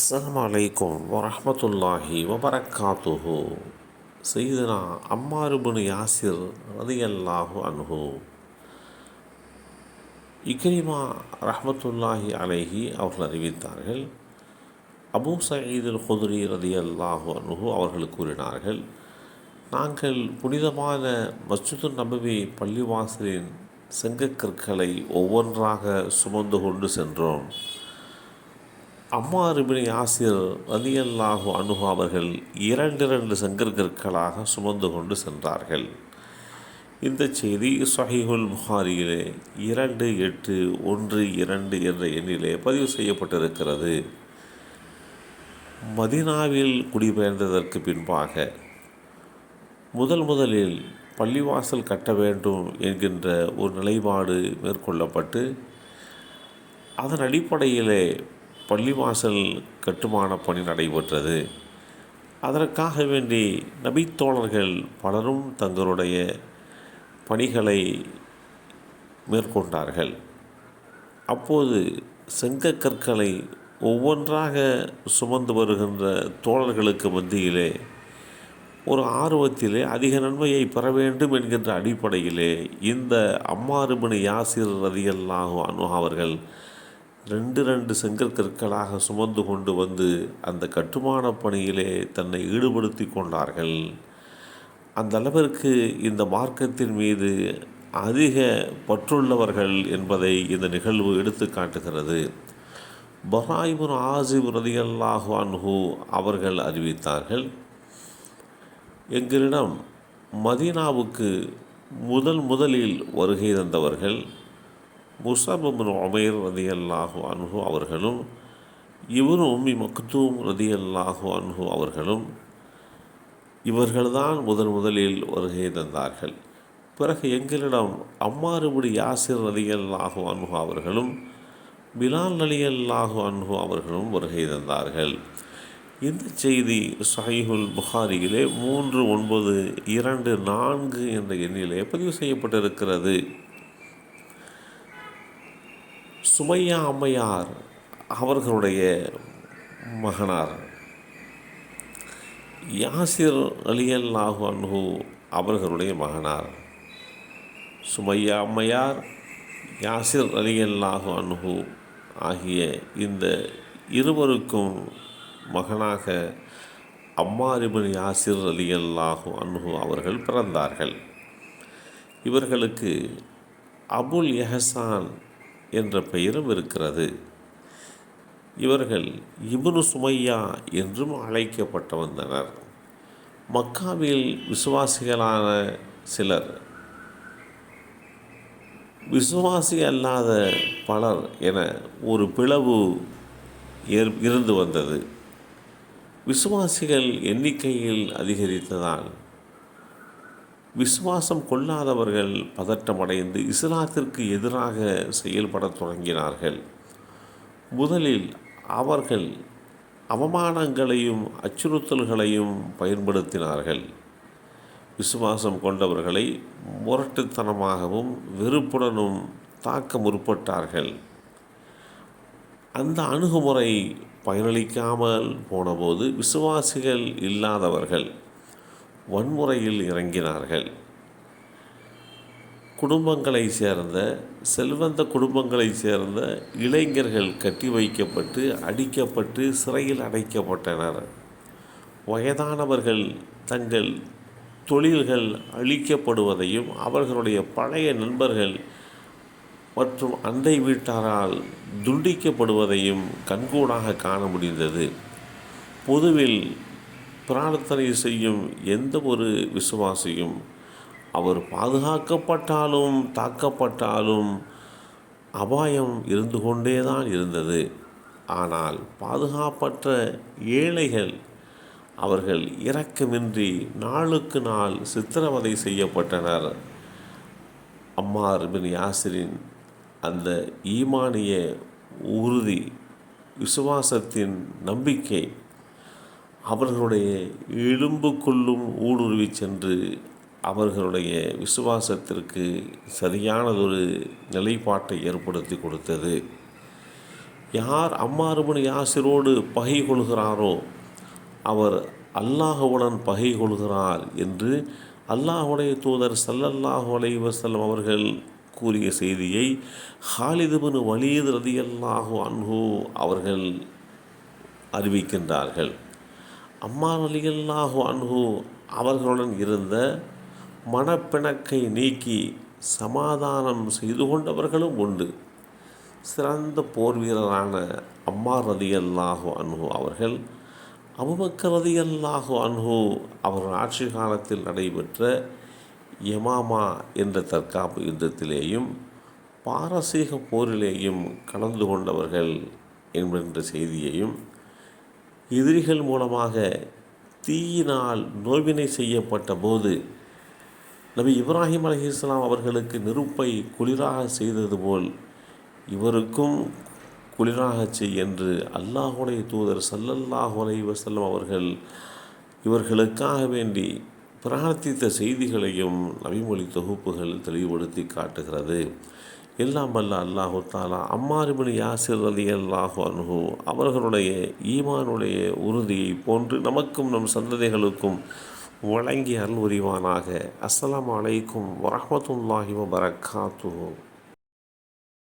அஸ்லாம் அலைக்கும் வரமத்துல்லாஹி வபரக்காத்துஹு. செய்தனா அம்மாருபுன் யாசிர் ரதியல்லாஹு அன்ஹு. இக்ரிமா ரஹமத்துல்லாஹி அலைஹி அவர்கள் அறிவித்தார்கள். அபூ சயீதுல் ரதி ரதியல்லாஹு அன்ஹு அவர்கள் கூறினார்கள் நாங்கள் புனிதமான மஸ்ஜிது நபவி பள்ளிவாசலின் செங்கக்கற்களை ஒவ்வொன்றாக சுமந்து கொண்டு சென்றோம். அம்மாறுபிணி இபின் யாசிர் ரதியல்லாஹு அனுகு அவர்கள் இரண்டிரண்டு செங்கற்கற்களாக சுமந்து கொண்டு சென்றார்கள். இந்த செய்தி சஹிஹுல் புகாரியிலே இரண்டு எட்டு ஒன்று இரண்டு என்ற எண்ணிலே பதிவு செய்யப்பட்டிருக்கிறது. மதினாவில் குடிபெயர்ந்ததற்கு பின்பாக முதல் முதலில் பள்ளிவாசல் கட்ட வேண்டும் என்கின்ற ஒரு நிலைப்பாடு மேற்கொள்ளப்பட்டு அதன் அடிப்படையிலே பள்ளிவாசல் கட்டுமான பணி நடைபெற்றது. அதற்காக வேண்டி நபித்தோழர்கள் பலரும் தங்களுடைய பணிகளை மேற்கொண்டார்கள். அப்போது செங்கக்கற்களை ஒவ்வொன்றாக சுமந்து வருகின்ற தோழர்களுக்கு மத்தியிலே ஒரு ஆர்வத்திலே அதிக நன்மையை பெற வேண்டும் என்கின்ற அடிப்படையிலே இந்த அம்மாறுபின் யாசிர் ரதியல்லாகும் அனு அவர்கள் ரெண்டு ரெண்டு செங்கற்கற்களாக சுமந்து கொண்டு வந்து அந்த கட்டுமான பணியிலே தன்னை ஈடுபடுத்தி கொண்டார்கள். அந்த அளவிற்கு இந்த மார்க்கத்தின் மீது அதிக பற்றுள்ளவர்கள் என்பதை இந்த நிகழ்வு எடுத்து காட்டுகிறது. பராய்புர் ஆசிப் ரதியல்லாஹு அன்ஹு அவர்கள் அறிவித்தார்கள் எங்களிடம் மதீனாவுக்கு முதல் முதலில் வருகை தந்தவர்கள் முசாபின் உமைர் ரதி அல்லாஹு அன்ஹு அவர்களும் இவரும் உம்மி மக்தூம் ரதி அல்லாஹு அன்ஹு அவர்களும் இவர்கள்தான் முதன் முதலில் வருகை தந்தார்கள். பிறகு எங்களிடம் அம்மாறுபடி யாசிர் ரதி அல்லாஹு அன்ஹு அவர்களும் பிலால் அலி அல்லாஹு அன்ஹு அவர்களும் வருகை தந்தார்கள். இந்த செய்தி சஹீஹுல் புகாரியிலே மூன்று ஒன்பது இரண்டு நான்கு என்ற எண்ணிலே பதிவு செய்யப்பட்டிருக்கிறது. சுமையா அம்மையார் அவர்களுடைய மகனார். யாசிர் அலியல்லாஹு அன்ஹு அவர்களுடைய மகனார். சுமையா அம்மையார் யாசிர் அலியல்லாஹு அன்ஹு ஆகிய இந்த இருவருக்கும் மகனாக அம்மாரிபன் யாசிர் அலியல்லாஹு அன்ஹு அவர்கள் பிறந்தார்கள். இவர்களுக்கு அபுல் எஹசான் என்ற பெயரும் இருக்கிறது. இவர்கள் இபுனு சுமையா என்றும் அழைக்கப்பட்டு வந்தனர் மக்காவில் விசுவாசிகளான சிலர் விசுவாசி அல்லாத பலர் என ஒரு பிளவு ஏற் இருந்து வந்தது. விசுவாசிகள் எண்ணிக்கையில் அதிகரித்ததால் விசுவாசம் கொள்ளாதவர்கள் பதட்டமடைந்து இஸ்லாத்திற்கு எதிராக செயல்படத் தொடங்கினார்கள். முதலில் அவர்கள் அவமானங்களையும் அச்சுறுத்தல்களையும் பயன்படுத்தினார்கள். விசுவாசம் கொண்டவர்களை முரட்டுத்தனமாகவும் வெறுப்புடனும் தாக்க முற்பட்டார்கள். அந்த அணுகுமுறை பயனளிக்காமல் போனபோது விசுவாசிகள் இல்லாதவர்கள் வன்முறையில் இறங்கினார்கள். குடும்பங்களை சேர்ந்த செல்வந்த குடும்பங்களை சேர்ந்த இளைஞர்கள் கட்டி வைக்கப்பட்டு அடிக்கப்பட்டு சிறையில் அடைக்கப்பட்டனர். வயதானவர்கள் தங்கள் தொழில்கள் அழிக்கப்படுவதையும் அவர்களுடைய பழைய நண்பர்கள் மற்றும் அண்டை வீட்டாரால் துண்டிக்கப்படுவதையும் கண்கூடாக காண முடிந்தது. பொதுவில் பிரார்த்தனை செய்யும் எந்த ஒரு விசுவாசியும் அவர் பாதுகாக்கப்பட்டாலும் தாக்கப்பட்டாலும் அபாயம் இருந்து கொண்டே தான் இருந்தது. ஆனால் பாதுகாப்பற்ற ஏழைகள் அவர்கள் இரக்கமின்றி நாளுக்கு நாள் சித்திரவதை செய்யப்பட்டனர். அம்மார் பின் யாசிரின் அந்த ஈமானிய உறுதி விசுவாசத்தின் நம்பிக்கை அவர்களுடைய எலும்புக்குள்ளும் ஊடுருவி சென்று அவர்களுடைய விசுவாசத்திற்கு சரியானதொரு நிலைப்பாட்டை ஏற்படுத்தி கொடுத்தது. யார் அம்மாறுபணி யாசிரோடு பகை கொள்கிறாரோ அவர் அல்லாஹுவுடன் பகை கொள்கிறார் என்று அல்லாஹுடைய தூதர் சல்லல்லாஹு அலைவசல்லம் அவர்கள் கூறிய செய்தியை ஹாலிதுபின் வலியது ரதியல்லாஹு அன்ஹு அவர்கள் அறிவிக்கின்றார்கள். அம்மார் அலியல்லாஹு அன்ஹு அவர்களுடன் இருந்த மனப்பிணக்கை நீக்கி சமாதானம் செய்து கொண்டவர்களும் உண்டு. சிறந்த போர் வீரரான அம்மார் ரதியல்லாஹு அன்ஹு அவர்கள் அபுபக்கர் ரதியல்லாஹு அன்ஹு அவர்கள் ஆட்சி காலத்தில் நடைபெற்ற யமாமா என்ற தற்காப்பு யுத்தத்திலேயும் பாரசீக போரிலேயும் கலந்து கொண்டவர்கள் என்கின்ற செய்தியையும் எதிரிகள் மூலமாக தீயினால் நோவினை செய்யப்பட்ட போது நபி இப்ராஹிம் அலைஹிஸ்ஸலாம் அவர்களுக்கு நெருப்பை குளிராக செய்தது போல் இவருக்கும் குளிராகச் செய் என்று அல்லாஹுடைய தூதர் சல்லல்லாஹு அலைஹி வஸல்லம் அவர்கள் இவர்களுக்காக வேண்டி பிரார்த்தித்த செய்திகளையும் நபிமொழி தொகுப்புகள் தெளிவுபடுத்தி காட்டுகிறது. எல்லாம் வல்ல அல்லாஹு தாலா அம்மாரிபுனி யாசிர் அலி அல்லாஹு அனுகு அவர்களுடைய ஈமானுடைய உறுதியை போன்று நமக்கும் நம் சந்ததிகளுக்கும் வழங்கி அருள் உரிவானாக அஸ்லாம் அலைக்கும் வரமத்துல்லாஹி வபரகாத்துஹு